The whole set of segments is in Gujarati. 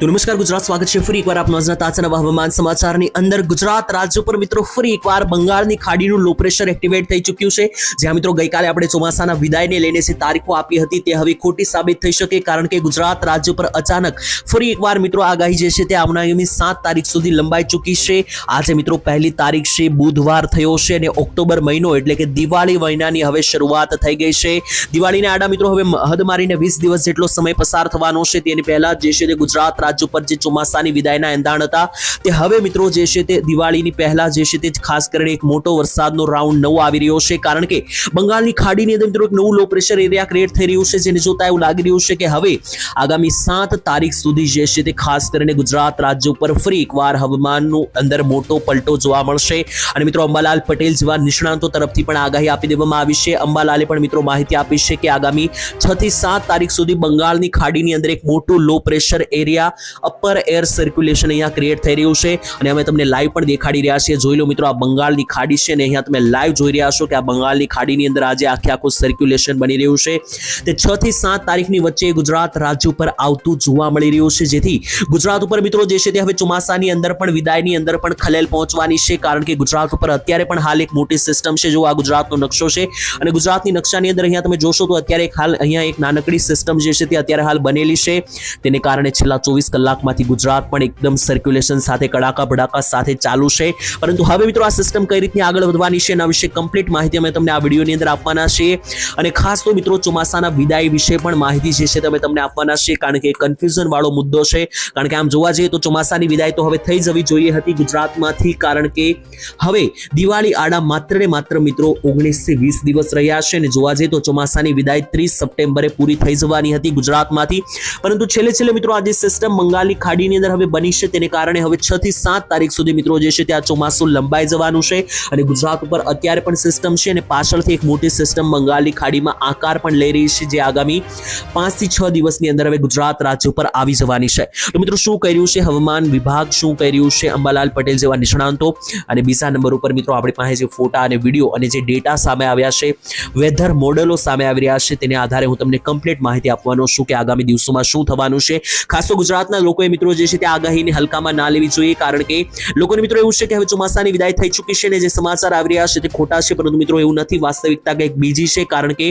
તો નમસ્કાર ગુજરાત, સ્વાગત છે ફરી એકવાર આપનો આજના તાજા હવામાન સમાચારની અંદર. ગુજરાત રાજ્ય પર મિત્રો ફરી એકવાર બંગાળની ખાડીનું લો પ્રેશર એક્ટિવેટ થઈ ચૂક્યું છે. જ્યાં મિત્રો ગઈકાલે આપણે ચોમાસાના વિદાયને લઈને જે તારીખો આપી હતી તે હવે ખોટી સાબિત થઈ શકે કારણ કે ગુજરાત રાજ્ય પર અચાનક ફરી એકવાર મિત્રો આગાહી જે છે તે આવનારી સાત તારીખ સુધી લંબાઈ ચૂકી છે. આજે મિત્રો પહેલી તારીખ છે, બુધવાર થયો છે અને ઓક્ટોબર મહિનો એટલે કે દિવાળી મહિનાની હવે શરૂઆત થઈ ગઈ છે. દિવાળીના આડા મિત્રો હવે હદ મારીને વીસ દિવસ જેટલો સમય પસાર થવાનો છે. તેની પહેલા જે છે તે ગુજરાત રાજ્ય ઉપર જે ચોમાસાની વિદાયના એંધાણ હતા, તે હવે મિત્રો જે છે તે દિવાળીની પહેલા જે છે તે ખાસ કરીને એક મોટો વરસાદનો રાઉન્ડ નવો આવી રહ્યો છે. કારણ કે બંગાળની ખાડીની અંદર મિત્રો એક નવું લો પ્રેશર એરિયા ક્રિએટ થઈ રહ્યું છે, જેને જોતા એવું લાગી રહ્યું છે કે હવે આગામી સાત તારીખ સુધી જે છે તે ખાસ કરીને ગુજરાત રાજ્ય ઉપર ફરી એકવાર હવામાનનું અંદર મોટો પલટો જોવા મળશે. અને મિત્રો અંબાલાલ પટેલ જેવા નિષ્ણાંતો તરફથી પણ આગાહી આપી દેવામાં આવી છે. અંબાલાલે પણ મિત્રો માહિતી આપી છે કે આગામી છ થી સાત તારીખ સુધી બંગાળની ખાડીની અંદર એક મોટું low pressure area upper air circulation અહીંયા ક્રિએટ થઈ રહ્યું છે. અને અમે તમને લાઈવ પણ દેખાડી રહ્યા છીએ. જોઈ લો મિત્રો, આ બંગાળની ખાડી છે ને અહીંયા તમે લાઈવ જોઈ રહ્યા છો કે આ બંગાળની ખાડીની અંદર આજે આખે આખું સર્ક્યુલેશન બની રહ્યું છે. તે છ થી સાત તારીખની વચ્ચે ગુજરાત રાજ્ય ઉપર આવતું જોવા મળી રહ્યું છે. જેથી ગુજરાત ઉપર મિત્રો જે છે તે હવે ચોમાસાની અંદર પણ, વિદાયની અંદર પણ ખલેલ પહોંચવાની છે. કારણ કે ગુજરાત ઉપર અત્યારે પણ હાલ એક મોટી સિસ્ટમ છે. જો આ ગુજરાતનો નકશો છે અને ગુજરાતની નકશાની અંદર અહીંયા તમે જોશો તો અત્યારે હાલ અહીંયા એક નાનકડી સિસ્ટમ જે છે તે અત્યારે હાલ બનેલી છે. તેને કારણે છેલ્લા ચોવીસ કલાકમાંથી ગુજરાત પણ એકદમ સર્ક્યુલેશન સાથે, કડાકા ભડાકા સાથે ચાલુ છે. પરંતુ હવે મિત્રો આ સિસ્ટમ કઈ રીતની આગળ વધવાની છે એના વિશે કમ્પ્લીટ માહિતી અમે તમને આ વિડીયોની અંદર આપવાના છીએ. અને ખાસ તો મિત્રો ચોમાસાના વિદાય વિશે પણ માહિતી જે છે તમે તમને આપવાના છે કારણ કે કન્ફ્યુઝન વાળો મુદ્દો છે. કારણ કે આમ જોવા જઈએ તો ચોમાસાની વિદાય તો હવે થઈ જવી જોઈએ હતી ગુજરાતમાંથી, કારણ કે હવે દિવાળી આડા માત્ર ને માત્ર મિત્રો ઓગણીસથી વીસ દિવસ રહ્યા છે અને જોવા જઈએ તો ચોમાસાની વિદાય ત્રીસ સપ્ટેમ્બરે પૂરી થઈ જવાની હતી ગુજરાતમાંથી. પરંતુ છેલ્લે છેલ્લે મિત્રો આજે સિસ્ટમ બંગાળની ખાડીની અંદર હવે બની છે તેને કારણે હવે છ થી સાત તારીખ સુધી મિત્રો જે છે ત્યાં ચોમાસું લંબાઈ જવાનું છે અને ગુજરાત ઉપર અત્યારે પણ સિસ્ટમ છે અને પાછળથી એક મોટી સિસ્ટમ બંગાળની ખાડીમાં આકાર પણ લઈ રહી છે જે આગામી પાંચથી છ દિવસની અંદર હવે ગુજરાત રાજ્ય ઉપર આવી જવાની છે. તો મિત્રો શું કર્યું છે? હવામાન વિભાગ શું કર્યું છે? અંબાલાલ પટેલ જેવા નિષ્ણાંતો અને બીજા નંબર ઉપર મિત્રો આપણી પાસે જે ફોટા અને વીડિયો અને જે ડેટા સામે આવ્યા છે વેધર મોડેલો સામે આવી રહ્યા છે, તેને આધારે હું તમને કમ્પ્લીટ માહિતી આપવાનો છું કે આગામી દિવસોમાં શું થવાનું છે. ખાસ તો ગુજરાતના લોકોએ મિત્રો જે છે તે આગાહીને હલકામાં ના લેવી જોઈએ, કારણ કે લોકોને મિત્રો એવું છે કે હવે ચોમાસાની વિદાય થઈ ચૂકી છે ને જે સમાચાર આવી રહ્યા છે તે ખોટા છે, પરંતુ મિત્રો એવું નથી. વાસ્તવિકતા કંઈક બીજી છે, કારણ કે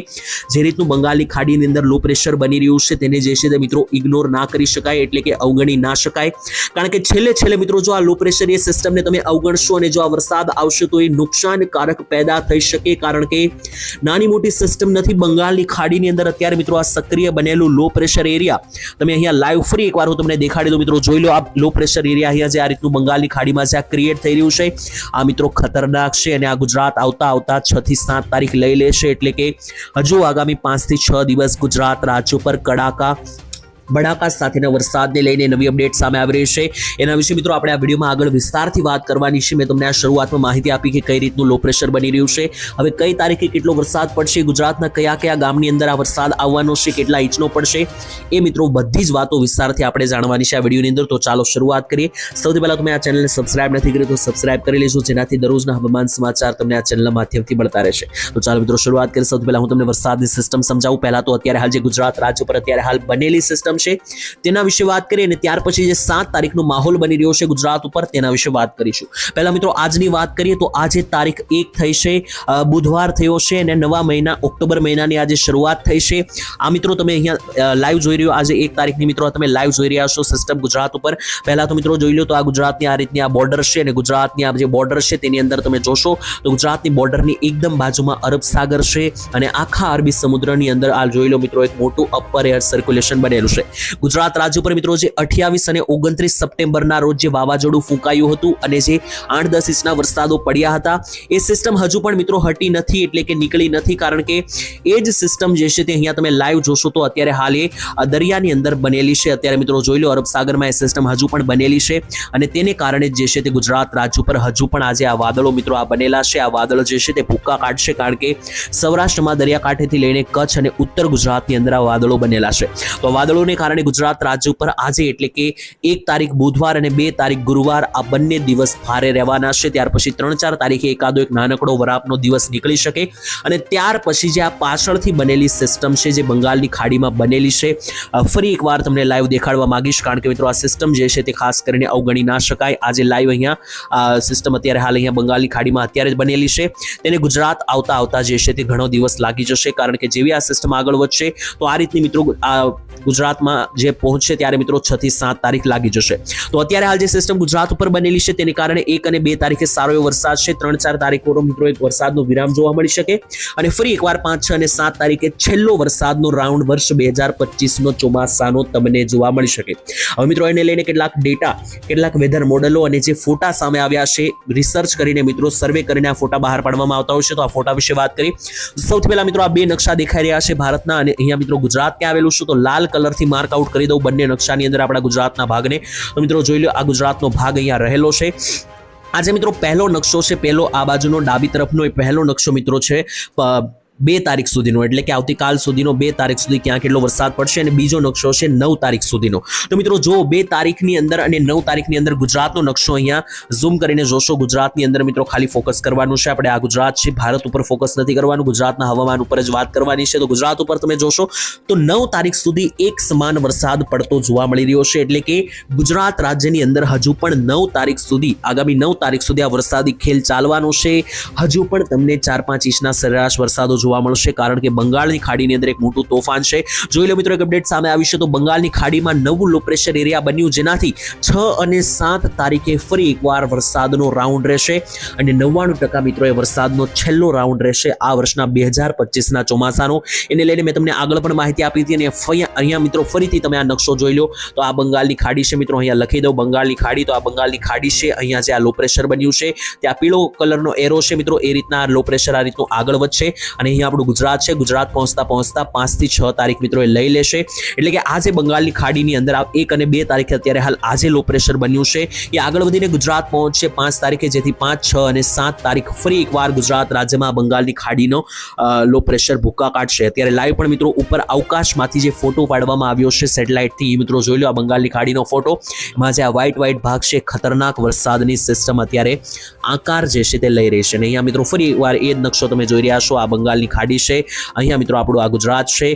જે રીતનું બંગાળની ખાડીની અંદર લો પ્રેશર બની રહ્યું છે તેને જે છે તે મિત્રો ઇગ્નોર ના કરી શકાય, એટલે કે અવગણી ના શકાય. કારણ કે છેલ્લે છેલ્લે મિત્રો જો આ લો પ્રેશર એ સિસ્ટમને તમે અવગણશો અને જો આ વરસાદ આવશે તો એ નુકસાનકારક પેદા થઈ શકે, કારણ કે નાની મોટી સિસ્ટમ નથી. બંગાળની ખાડીની અંદર અત્યારે મિત્રો આ સક્રિય બનેલું લો પ્રેશર એરિયા તમે અહીંયા લાઈવ ફ્રી એકવાર હું તમને દેખાડી દો મિત્રો, જોઈ લો આ લો પ્રેશર એરિયા અહીંયા જે આ રીતનું બંગાળની ખાડીમાં જે આ ક્રિએટ થઈ રહ્યું છે. આ મિત્રો ખતરનાક છે અને આ ગુજરાત આવતા આવતા છ થી સાત તારીખ લઈ લેશે, એટલે કે હજુ આગામી પાંચથી છ દિવસ ગુજરાત રાજ્ય પર કડાકા બડાકા સાથેના વરસાદને લઈને નવી અપડેટ સામે આવી રહી છે. એના વિશે મિત્રો આપણે આ વિડીયોમાં આગળ વિસ્તારથી વાત કરવાની છે. મેં તમને આ શરૂઆતમાં માહિતી આપી કે કઈ રીતનું લો પ્રેશર બની રહ્યું છે. હવે કઈ તારીખે કેટલો વરસાદ પડશે, ગુજરાતના કયા કયા ગામની અંદર આ વરસાદ આવવાનો છે, કેટલા ઇંચનો પડશે, એ મિત્રો બધી જ વાતો વિસ્તારથી આપણે જાણવાની છે આ વિડીયોની અંદર. તો ચાલો શરૂઆત કરીએ. સૌથી પહેલાં તમે આ ચેનલને સબસ્ક્રાઇબ નથી કરી તો સબસ્ક્રાઇબ કરી લેજો, જેનાથી દરરોજના હવામાન સમાચાર તમને આ ચેનલના માધ્યમથી મળતા રહેશે. તો ચાલો મિત્રો શરૂઆત કરીએ. સૌથી પહેલાં હું તમને વરસાદની સિસ્ટમ સમજાવું. પહેલાં તો અત્યારે હાલ જે ગુજરાત રાજ્ય પર અત્યારે હાલ બનેલી સિસ્ટમ છે તેના વિશે વાત કરીએ અને ત્યાર પછી જે સાત તારીખનો માહોલ બની રહ્યો છે ગુજરાત ઉપર, તેના વિશે વાત કરીશું. પહેલા મિત્રો આજની વાત કરીએ તો આજે તારીખ એક થઈ છે બુધવાર થયો છે અને નવા મહિના, ઓક્ટોબર મહિનાની આજે શરૂઆત થઈ છે. આ મિત્રો તમે અહીંયા લાઈવ જોઈ રહ્યો, આજે એક તારીખની મિત્રો તમે લાઈવ જોઈ રહ્યા છો સિસ્ટમ ગુજરાત ઉપર. પહેલા તો મિત્રો જોઈ લો તો આ ગુજરાતની આ રીતની આ બોર્ડર છે અને ગુજરાતની આ જે બોર્ડર છે તેની અંદર તમે જોશો તો ગુજરાતની બોર્ડરની એકદમ બાજુમાં અરબ સાગર છે અને આખા અરબી સમુદ્રની અંદર આ જોઈ લો મિત્રો એક મોટું અપર એર સર્ક્યુલેશન બનેલું છે. ગુજરાત રાજ્ય ઉપર મિત્રો જે અઠ્યાવીસ અને ઓગણત્રીસ સપ્ટેમ્બરના રોજ જે વાવાઝોડું ફૂંકાયું હતું અને જે આઠ દસ ઇંચના વરસાદો પડ્યા હતા, એ સિસ્ટમ હજુ પણ મિત્રો હટી નથી એટલે કે નીકળી નથી કારણ કે એ જ સિસ્ટમ જે છે તે અહીંયા તમે લાઈવ જોશો તો અત્યારે હાલ એ દરિયાની અંદર બનેલી છે. અત્યારે મિત્રો જોઈ લો અરબ સાગરમાં એ સિસ્ટમ હજુ પણ બનેલી છે અને તેને કારણે જે છે તે ગુજરાત રાજ્ય ઉપર હજુ પણ આજે આ વાદળો મિત્રો આ બનેલા છે. આ વાદળ જે છે તે ભૂક્કા કાઢશે કારણ કે સૌરાષ્ટ્રમાં દરિયાકાંઠેથી લઈને કચ્છ અને ઉત્તર ગુજરાતની અંદર આ વાદળો બનેલા છે. તો વાદળોને કારણે ગુજરાત રાજ્ય ઉપર આજે એટલે કે એક તારીખ બુધવાર અને બે તારીખ ગુરુવાર આ બંને દિવસ ભારે રહેવાના છે. ત્યાર પછી ત્રણ ચાર તારીખે એકાદો એક નાનકડો વરાપનો દિવસ નીકળી શકે અને ત્યાર પછી જે આ પાછળથી બનેલી સિસ્ટમ છે, જે બંગાળની ખાડીમાં બનેલી છે ફરી એકવાર તમને લાઈવ દેખાડવા માંગીશ. કારણ કે મિત્રો આ સિસ્ટમ જે છે તે ખાસ કરીને અવગણી ના શકાય. આજે લાઈવ અહીંયા આ સિસ્ટમ અત્યારે હાલ અહીંયા બંગાળની ખાડીમાં અત્યારે જ બનેલી છે. તેને ગુજરાત આવતા આવતા જે છે તે ઘણો દિવસ લાગી જશે. કારણ કે જેવી આ સિસ્ટમ આગળ વધશે, તો આ રીતની મિત્રો આ ગુજરાતમાં જે પહોંચશે ત્યારે મિત્રો છ થી સાત તારીખ લાગી જશે. તો અત્યારે હાલ જે સિસ્ટમ ગુજરાત ઉપર બનેલી છે તેને કારણે એક અને બે તારીખે સારો એવો વરસાદ છે. ત્રણ ચાર તારીખો મિત્રો એક વરસાદનો વિરામ જોવા મળી શકે અને ફરી એકવાર પાંચ, છ અને સાત તારીખે છેલ્લો વરસાદનો રાઉન્ડ વર્ષ બે હજાર પચીસનો ચોમાસાનો તમને જોવા મળી શકે. હવે મિત્રો એને લઈને કેટલાક ડેટા કેટલાક વેધર મોડલો અને જે ફોટા સામે આવ્યા છે રિસર્ચ કરીને મિત્રો સર્વે કરીને આ ફોટા બહાર પાડવામાં આવતા હોય છે. તો આ ફોટા વિશે વાત કરી. સૌથી પહેલા મિત્રો આ બે નકશા દેખાઈ રહ્યા છે ભારતના અને અહીંયા મિત્રો ગુજરાત ક્યાં આવેલું છે? તો લાલ કલરથી માર્ક આઉટ કરી દઉં બંને નકશાની અંદર આપણા ગુજરાતના ભાગને. તો મિત્રો જોઈ લો આ ગુજરાતનો ભાગ અહીંયા રહેલો છે. આજે મિત્રો પહેલો નકશો છે પહેલો આ બાજુનો ડાબી તરફનો એ પહેલો નકશો મિત્રો છે. બે તારીખ સુધીનો, એટલે કે આવતીકાલ સુધીનો, બે તારીખ સુધી ક્યાં કેટલો વરસાદ પડશે અને બીજો નકશો છે નવ તારીખ સુધીનો. તો મિત્રો, જો બે તારીખની અંદર અને નવ તારીખની અંદર ગુજરાતનો નકશો અહીંયા ઝૂમ કરીને જોશો, ગુજરાતની અંદર મિત્રો ખાલી ફોકસ કરવાનું છે. આપણે આ ગુજરાત છે, ભારત ઉપર ફોકસ નથી કરવાનું, ગુજરાતના હવામાન ઉપર જ વાત કરવાની છે. તો ગુજરાત ઉપર તમે જોશો, તો નવ તારીખ સુધી એક સમાન વરસાદ પડતો જોવા મળી રહ્યો છે. એટલે કે ગુજરાત રાજ્યની અંદર હજુ પણ નવ તારીખ સુધી, આગામી નવ તારીખ સુધી આ વરસાદી ખેલ ચાલવાનો છે. હજુ પણ તમને ચાર પાંચ ઇંચના સરેરાશ વરસાદો જોવા મળશે કારણ કે બંગાળની ખાડીની અંદર એક મોટું તોફાન છે. જોઈ લો મિત્રો, એક અપડેટ સામે આવી છે તો બંગાળની ખાડીમાં નવું લો પ્રેશર એરિયા બન્યું જેનાથી છ અને સાત તારીખે ફરી એકવાર વરસાદનો રાઉન્ડ રહેશે. અને નવ્વાણું ટકા મિત્રો એ વરસાદનો છેલ્લો રાઉન્ડ રહેશે આ વર્ષના બે હજાર પચીસના ચોમાસાનો. એને લઈને મેં તમને આગળ પણ માહિતી આપી હતી અને અહીંયા મિત્રો, ફરીથી તમે આ નકશો જોઈ લો તો આ બંગાળની ખાડી છે મિત્રો, અહીંયા લખી દઉં, બંગાળની ખાડી તો આ બંગાળની ખાડી છે, અહીંયા જે આ લો પ્રેશર બન્યું છે, ત્યાં પીળો કલરનો એરો છે મિત્રો, એ રીતના લો પ્રેશર આ રીતનું આગળ વધશે. અને અહીંયા આપણું ગુજરાત છે. ગુજરાત પહોંચતા પહોંચતા પાંચથી છ તારીખ મિત્રો એ લઈ લેશે. એટલે કે આજે બંગાળની ખાડીની અંદર એક અને બે તારીખે અત્યારે હાલ આજે લો પ્રેશર બન્યું છે. એ આગળ વધીને ગુજરાત પહોંચશે પાંચ તારીખે, જેથી પાંચ, છ અને સાત તારીખ ફરી એકવાર ગુજરાત રાજ્યમાં બંગાળની ખાડીનો લો પ્રેશર ભૂક્કા કાઢશે. અત્યારે લાઈવ પણ મિત્રો ઉપર અવકાશમાંથી જે ફોટો પાડવામાં આવ્યો છે સેટેલાઇટથી એ મિત્રો જોઈ લો આ બંગાળની ખાડીનો ફોટો એમાં જે આ વ્હાઇટ વ્હાઇટ ભાગ છે, ખતરનાક વરસાદની સિસ્ટમ અત્યારે આકાર જે છે તે લઈ રહી છે. અને અહીંયા મિત્રો ફરી એકવાર એ જ નકશો તમે જોઈ રહ્યા છો. આ બંગાળની ખાડી છે. અહીંયા મિત્રો આપણું આ ગુજરાત છે.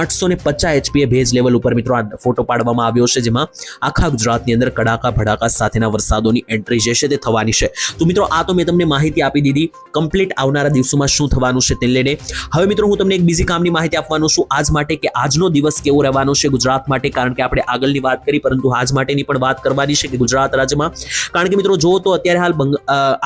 આઠસો ને પચાસ એચપીએ ભેજ લેવલ ઉપર મિત્રો આ ફોટો પાડવામાં આવ્યો છે, જેમાં આખા ગુજરાતની અંદર કડાકા ભડાકા સાથેના વરસાદોની એન્ટ્રી જે છે તે થવાની છે. તો મિત્રો, આ તો મેં તમને માહિતી આપી દીધી કમ્પ્લીટ આવનારા દિવસોમાં શું થવાનું છે તે લઈને. હવે મિત્રો, હું તમને એક બીજી કામની માહિતી આપવાનો છું. આજ માટે કે આજનો દિવસ કેવો રહેવાનો છે ગુજરાત માટે, કારણ કે આપણે આગળની વાત કરી, પરંતુ આજ માટેની પણ વાત કરવાની છે કે ગુજરાત રાજ્યમાં. કારણ કે મિત્રો, જુઓ તો અત્યારે હાલ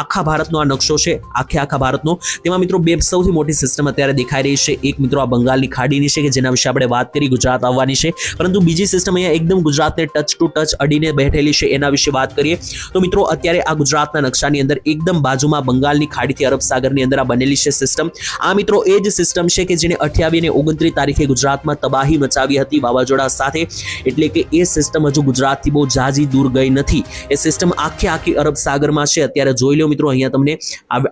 આખા ભારતનો આ નકશો છે, આખે આખા ભારતનો. તેમાં મિત્રો બે સૌથી મોટી સિસ્ટમ અત્યારે દેખાઈ રહી છે. એક મિત્રો આ બંગાળની ખાડીની છે કે જેના વિશે આપણે વાત કરી, ગુજરાત આવવાની છે. પરંતુ બીજી સિસ્ટમ અહીંયા એકદમ ગુજરાતને ટચ ટુ ટચ અડીને બેઠેલી છે. એના વિશે વાત કરીએ, તો મિત્રો અત્યારે આ ગુજરાતના નકશાની અંદર એકદમ બાજુમાં બંગાળની ખાડીથી અરબ સાગરની અંદર આ બનેલી છે સિસ્ટમ આ મિત્રો એ જ સિસ્ટમ છે કે જેને અઠ્યાવીસ અને ઓગણત્રીસ તારીખે ગુજરાતમાં તબાહી મચાવી હતી વાવાઝોડા સાથે. એટલે કે એ સિસ્ટમ હજુ ગુજરાતથી બહુ જાજી દૂર ગઈ નથી. એ સિસ્ટમ આખે આખી અરબ સાગરમાં છે. અત્યારે જોઈ લો મિત્રો, અહીંયા તમને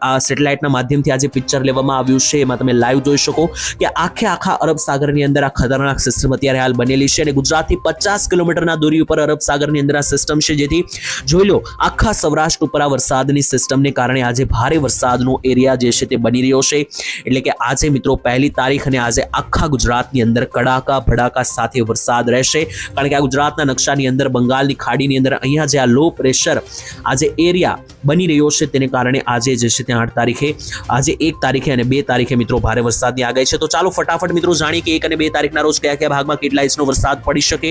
આ સેટેલાઇટના માધ્યમથી આજે પિક્ચર લેવામાં આવ્યું છે. એમાં તમે લાઈવ જોઈ શકો કે આખે આખા અરબ સાગરની અંદર આ ખતરનાક સિસ્ટમ અત્યારે હાલ બનેલી છે અને ગુજરાતથી પચાસ કિલોમીટરના દૂરી ઉપર અરબ સાગરની અંદર આ સિસ્ટમ છે. જેથી જોઈ લો, આખા સૌરાષ્ટ્ર ઉપર આ વરસાદની સિસ્ટમને કારણે આજે ભારે વરસાદનો એરિયા જે છે તે બની રહ્યો છે. એટલે કે આજે મિત્રો પહેલી તારીખ અને આજે આખા ગુજરાતની અંદર કડાકા ભડાકા સાથે વરસાદ રહેશે. કારણ કે આ ગુજરાતના નકશાની અંદર, બંગાળની ખાડીની અંદર અહીંયા જે આ લો પ્રેશર આજે એરિયા બની રહ્યો છે, તેને કારણે આજે જે છે તે આઠ તારીખે, આજે એક તારીખે અને બે તારીખે મિત્રો ભારે વરસાદની આગાહી છે. તો ચાલો ફટાફટ મિત્રો જાણીએ કે એક અને બે તારીખના રોજ કયા કયા ભાગમાં કેટલા ઇંચનો વરસાદ પડી શકે.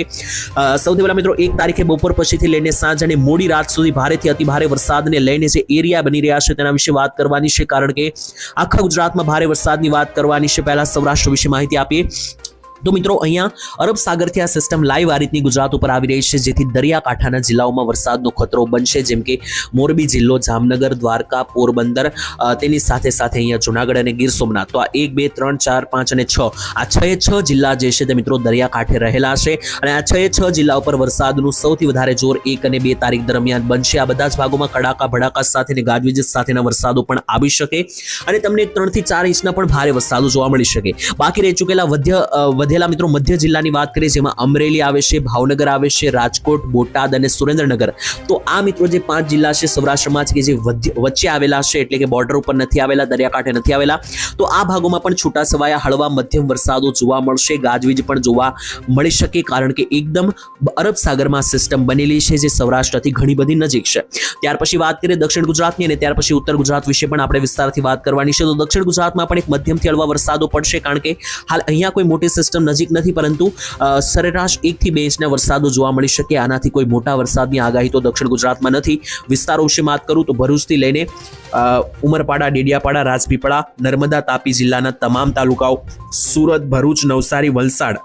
સૌથી પહેલા મિત્રો, એક તારીખે બપોર પછીથી લઈને સાંજ અને મોડી રાત સુધી ભારેથી અતિ ભારે વરસાદને લઈને જે એરિયા બની રહ્યા છે તેના વિશે વાત કરવાની છે. કારણ કે આખા ગુજરાતમાં ભારે વરસાદની વાત કરવાની છે. પહેલા સૌરાષ્ટ્ર વિશે માહિતી આપીએ. તો મિત્રો, અહીંયા અરબ સાગરથી આ સિસ્ટમ લાઈવ આ રીતની ગુજરાત ઉપર આવી રહી છે, જેથી દરિયાકાંઠાના જિલ્લાઓમાં વરસાદનો ખતરો બનશે, જેમ કે મોરબી જિલ્લો, જામનગર, દ્વારકા, પોરબંદર તેની સાથે સાથે અહીંયા જુનાગઢ અને ગીર સોમનાથ. તો આ એક, બે, ત્રણ, ચાર, પાંચ અને છ, આ છ એ છ જિલ્લા જે છે તે મિત્રો દરિયાકાંઠે રહેલા છે અને આ છ એ છ જિલ્લા ઉપર વરસાદનું સૌથી વધારે જોર એક અને બે તારીખ દરમિયાન બનશે. આ બધા જ ભાગોમાં કડાકા, ભડાકા સાથે અને ગાજવીજ સાથેના વરસાદો પણ આવી શકે અને તમને ત્રણથી ચાર ઇંચના પણ ભારે વરસાદો જોવા મળી શકે. બાકી રહી ચૂકેલા વધ્ય વધેલા મિત્રો મધ્ય જિલ્લાની વાત કરીએ, જેમાં અમરેલી આવે છે, ભાવનગર આવે છે, રાજકોટ, બોટાદ અને સુરેન્દ્રનગર. તો આ મિત્રો જે પાંચ જિલ્લા છે, સૌરાષ્ટ્રમાં છે કે જે વચ્ચે આવેલા છે, એટલે કે બોર્ડર ઉપર નથી આવેલા, દરિયાકાંઠે નથી આવેલા, તો આ ભાગોમાં પણ છૂટા છવાયા હળવા મધ્યમ વરસાદો જોવા મળશે. ગાજવીજ પણ જોવા મળી શકે, કારણ કે એકદમ અરબ સાગરમાં સિસ્ટમ બનેલી છે, જે સૌરાષ્ટ્રથી ઘણી બધી નજીક છે. ત્યાર પછી વાત કરીએ દક્ષિણ ગુજરાતની અને ત્યાર પછી ઉત્તર ગુજરાત વિશે પણ આપણે વિસ્તારથી વાત કરવાની છે. તો દક્ષિણ ગુજરાતમાં પણ એક મધ્યમથી હળવા વરસાદો પડશે, કારણ કે હાલ અહીંયા કોઈ મોટી સિસ્ટમ નજીક નથી, પરંતુ સરેરાશ એકથી બે ઇંચના વરસાદો જોવા મળી શકે. આનાથી કોઈ મોટા વરસાદની આગાહી તો દક્ષિણ ગુજરાતમાં નથી. વિસ્તારો વિશે વાત કરું તો ભરૂચથી લઈને ઉમરપાડા, ડેડિયાપાડા, રાજપીપળા, નર્મદા, તાપી જિલ્લાના તમામ તાલુકાઓ, સુરત, ભરૂચ, નવસારી, વલસાડ,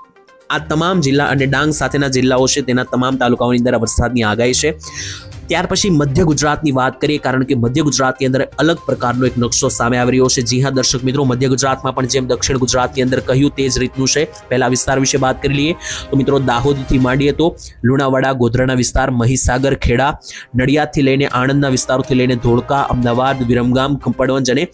આ તમામ જિલ્લા અને ડાંગ સાથેના જિલ્લાઓ છે, તેના તમામ તાલુકાઓની અંદર વરસાદની આગાહી છે. ત્યાર પછી મધ્ય ગુજરાતની વાત કરીએ, કારણ કે મધ્ય ગુજરાતની અંદર અલગ પ્રકારનો એક નકશો સામે આવી રહ્યો છે. જી હા, દર્શક મિત્રો, મધ્ય ગુજરાતમાં પણ જેમ દક્ષિણ ગુજરાતની અંદર કહ્યું તે જ રીતનું છે. પહેલા વિસ્તાર વિશે વાત કરી લઈએ. તો મિત્રો, દાહોદથી માંડીએ તો લુણાવાડા, ગોધરાના વિસ્તાર, મહીસાગર, ખેડા, નડિયાદથી લઈને આણંદના વિસ્તારોથી લઈને ધોળકા, અમદાવાદ, વિરમગામ કંપડવંજ અને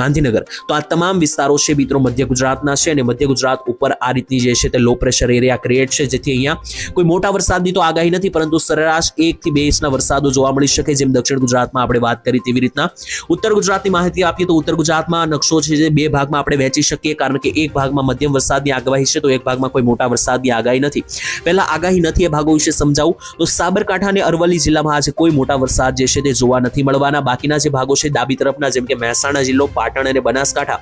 ગાંધીનગર. તો આ તમામ વિસ્તારો છે મિત્રો મધ્ય ગુજરાતના છે અને મધ્ય ગુજરાત ઉપર આ રીતની જે છે તે લો પ્રેશર એરિયા ક્રિએટ છે. જેથી અહીંયા કોઈ મોટા વરસાદની તો આગાહી નથી, પરંતુ સરેરાશ એકથી બે ઇંચના વરસાદો જોવા મળી શકે જેમ દક્ષિણ ગુજરાતમાં આપણે વાત કરી તેવી રીતના. ઉત્તર ગુજરાતની માહિતી આપીએ તો ઉત્તર ગુજરાતમાં નકશો છે જે બે ભાગમાં આપણે વહેંચી શકીએ. કારણ કે એક ભાગમાં મધ્યમ વરસાદની આગાહી છે તો એક ભાગમાં કોઈ મોટા વરસાદની આગાહી નથી. પહેલા આગાહી નથી એ ભાગો વિશે સમજાવું. તો સાબરકાંઠા અને અરવલ્લી જિલ્લામાં આજે કોઈ મોટા વરસાદ જે છે તે જોવા નથી મળવાના. બાકીના જે ભાગો છે ડાબી તરફના જેમ કે મહેસાણા જિલ્લો, પાટણ અને બનાસકાંઠા.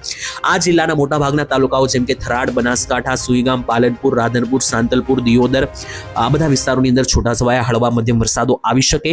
આ જિલ્લાના મોટા ભાગના તાલુકાઓ જેમ કે થરાદ, બનાસકાંઠા, સુઈગામ, પાલનપુર, રાધનપુર, સાંતલપુર, દિયોદર આ બધા વિસ્તારોની અંદર છૂટાછવાયા હળવા મધ્યમ વરસાદો આવી શકે.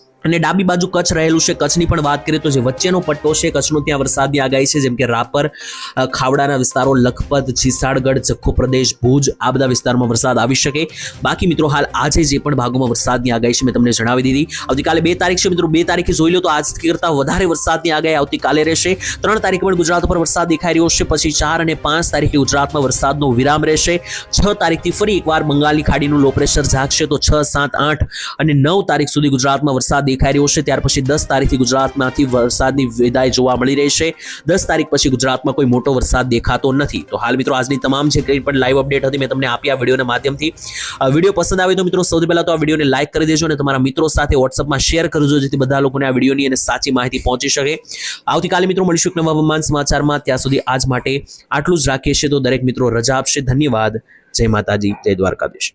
અને ડાબી બાજુ કચ્છ રહેલું છે. કચ્છની પણ વાત કરીએ તો જે વચ્ચેનો પટ્ટો છે, કચ્છનો ત્યાં વરસાદની આગાહી છે, જેમ કે રાપર ખાવડાના વિસ્તારો, લખપત છીસાડગઢ જખો પ્રદેશ, ભુજ, આ બધા વિસ્તારમાં વરસાદ આવી શકે. બાકી મિત્રો હાલ આજે જે પણ ભાગોમાં વરસાદની આગાહી છે, મેં તમને જણાવી દીધી. આવતીકાલે બે તારીખ છે, મિત્રો. બે તારીખે જોઈ લો તો આજ કરતાં વધારે વરસાદની આગાહી આવતીકાલે રહેશે. ત્રણ તારીખે પણ ગુજરાત ઉપર વરસાદ દેખાઈ રહ્યો છે. પછી ચાર અને પાંચ તારીખે ગુજરાતમાં વરસાદનો વિરામ રહેશે. છ તારીખથી ફરી એકવાર બંગાળની ખાડીનું લો પ્રેશર જાગશે તો છ, સાત, આઠ અને નવ તારીખ સુધી ગુજરાતમાં વરસાદ દેખાઈ રહ્યો છે. ત્યાર પછી દસ તારીખથી ગુજરાતમાંથી વરસાદની વિદાય જોવા મળી રહી છે. દસ તારીખ પછી ગુજરાતમાં કોઈ મોટો વરસાદ દેખાતો નથી. તો હાલ મિત્રો આજની તમામ જે કંઈ પણ લાઈવ અપડેટ હતી, મેં તમને આપી આ વિડીયોના માધ્યમથી. વીડિયો પસંદ આવે તો મિત્રો સૌથી પહેલાં તો આ વિડીયોને લાઇક કરી દેજો અને તમારા મિત્રો સાથે વોટ્સઅપમાં શેર કરજો જેથી બધા લોકોને આ વિડીયોની અને સાચી માહિતી પહોંચી શકે. આવતીકાલે મિત્રો મળીશું એક નવા હવામાન સમાચારમાં. ત્યાં સુધી આજ માટે આટલું જ રાખીએ છીએ. તો દરેક મિત્રો રજા આપશે. ધન્યવાદ. જય માતાજી. જય દ્વારકાધીશ.